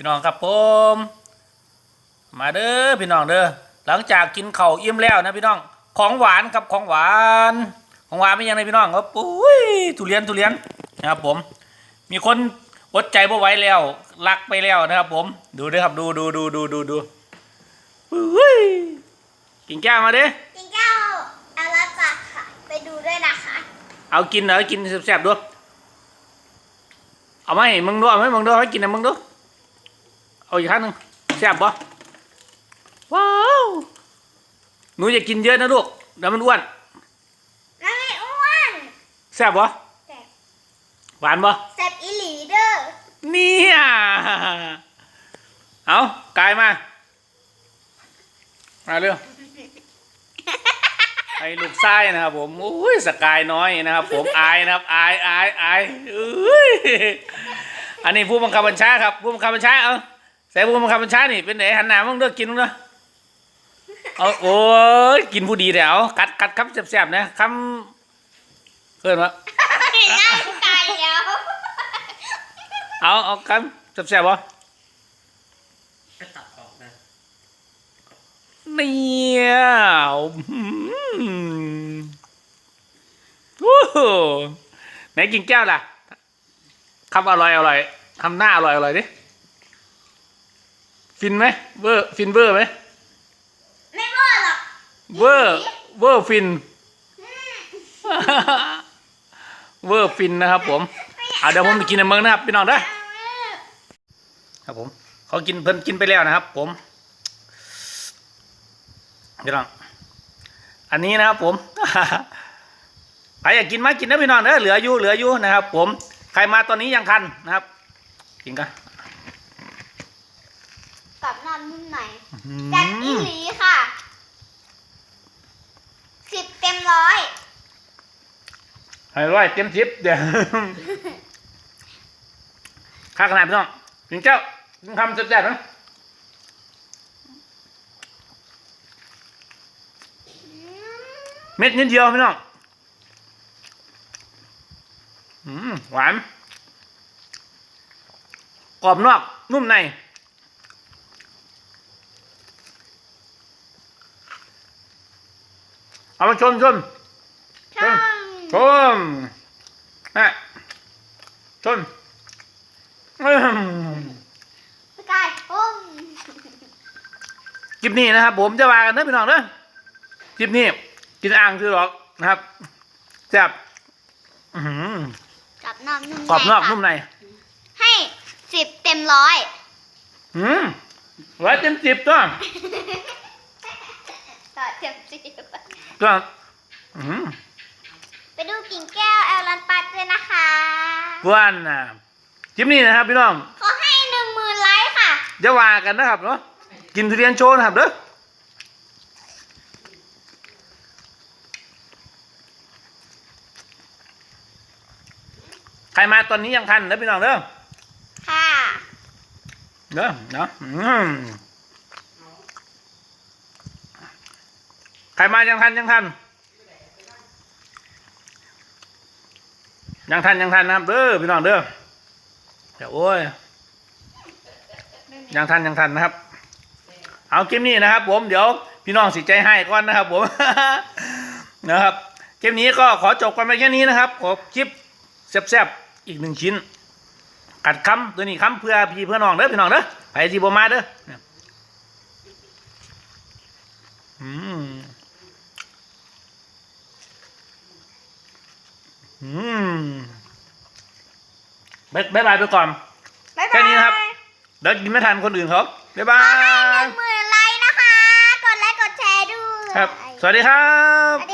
พี่น้องครับผม มาเด้อพี่น้องเด้อหลังจากกินข้าวอิ่มแล้วนะพี่น้อง ของหวานครับของหวาน ของหวานไม่ยังไงพี่น้องครับปุ้ยทุเรียนทุเรียนนะครับผม มีคนอดใจบ่ไหว้แล้วรักไปแล้วนะครับ ผม ดูเด้อครับดูดูดูดูดูดูปุ้ยกินแก้วมาเด้อจริงเจ้าอาราตะค่ะ ไปดูด้วยนะคะ เอากินเหรอกินแซ่บๆดูเอามาให้มึงด้วยเอามาให้มึงด้วยให้กินนะมึงดู เอาอีกครั้งหนึ่งแซ่บปะว้าวหนูอย่ากินเยอะนะลูกเดี๋ยวมันอ้วนน้ำไม่อ้วนแซ่บปะแซ่บหวานปะแซ่บอีหลีเด้อเนี่ยเอากายมามาเร็วไอ้ลูกไส้นะครับผมอุ้ยสกายน้อยนะครับ ผมอายนะครับอายอายอายอุ้ยอันนี้ผู้บังคับบัญชาครับผู้บังคับบัญชาเอา ใส่ผู้บังคับบัญชานี่เป็นไหนหันหน้ามึงเด้อกินมึงเด้อเอาโอ้ยกินผู้ดีเดี๋ยวกัดกัดคำแซ่บๆนะคำเพื่อนวะนั่งไกลแล้วเอาเอาคำแซ่บๆวะก็ตัดออกนะเนี่ยอืมโอ้โหไหนกินแก้วล่ะคำอร่อยอร่อยคำหน้าอร่อยอร่อยดิ ฟินไหมเวอร์ฟินเวอร์ไหมไม่ว่าหรอกเวอร์เวอร์ฟิน เวอร์ฟินนะครับผมอะเดี๋ยวผมไปกินในเมืองนะครับพี่น้องเด้อครับผมเขากินเพิ่นกินไปแล้วนะครับ ผมพี่น้องอันนี้นะครับผมใครอยากกินมากินนะพี่น้องเด้อเหลืออยู่เหลืออยู่นะครับ ผมใครมาตอนนี้ยังทันนะครับ กินกัน กับน้ำนุ่มไหนอืแซ่บอีมหลีค่ะสิบเต็มร้อยให้ร้อยเต็มทิปเดี๋ยวค่าขนาดพี่น้องกินเจ้ากินคำแซ่บๆนะเม็ดนิดเดียวพี่น้องอืมหวานกรอบนอกนุ่มใน เอามาชมชมช่างชมนะชมอื้อหือสกายโอ้มคลิปนี้นะครับ ผมจะว่ากันนะพี่น้องเด้อคลิปนี้ กินอ่างคือหรอกนะครับแซ่บอื้อหือกับน้ำนุ่มกรอบนอกค่ะนุ่มใน ให้สิบเต็มร้อยอืมร้อยเต็มสิบตัวต่อเต็มสิบ ตัวอืมไปดูกิ่งแก้วแอลลันปัดด้วยนะคะกวนนะคลิปนี้นะครับพี่น้องขอให้หนึ่งหมื่นไลค์ค่ะจะว่ากันนะครับเนาะกินทุเรียนโชว์นะครับเด้อใครมาตอนนี้ยังทันนะพี่น้องเด้อค่ะเด้อเนาะอืมใค รมายังทันยังทันยังทันยังทันนะครับเด้อพี่น้องเด้อเดี๋ยวโอ้ยยังทันยังทันนะครับ เอาคลิปนี้นะครับ ผมเดี๋ยวพี่น้องสิใจให้ก่อนนะครับ ผมนะครับคลิปนี้ก็ขอจบกันไปแค่นี้นะครับขอคลิปแซ่บๆอีกหนึ่งชิ้นกัดคำตัวนี้คำเพื่อพี่เพื่อน้องเด้อพี่น้องเด้อไปจีบมาเด้ออืม อืมบ๊ายบ๊ายบายไปก่อน บ๊ายแค่บายนี้นะครับ เดี๋ยวกินไม่ทันคนอื่นเขาบ๊ายบาขอให้หยนึ่งหมื่นไลค์นะคะ กดไลค์กดแชร์ด้วย ครับ สวัสดีครับสวัส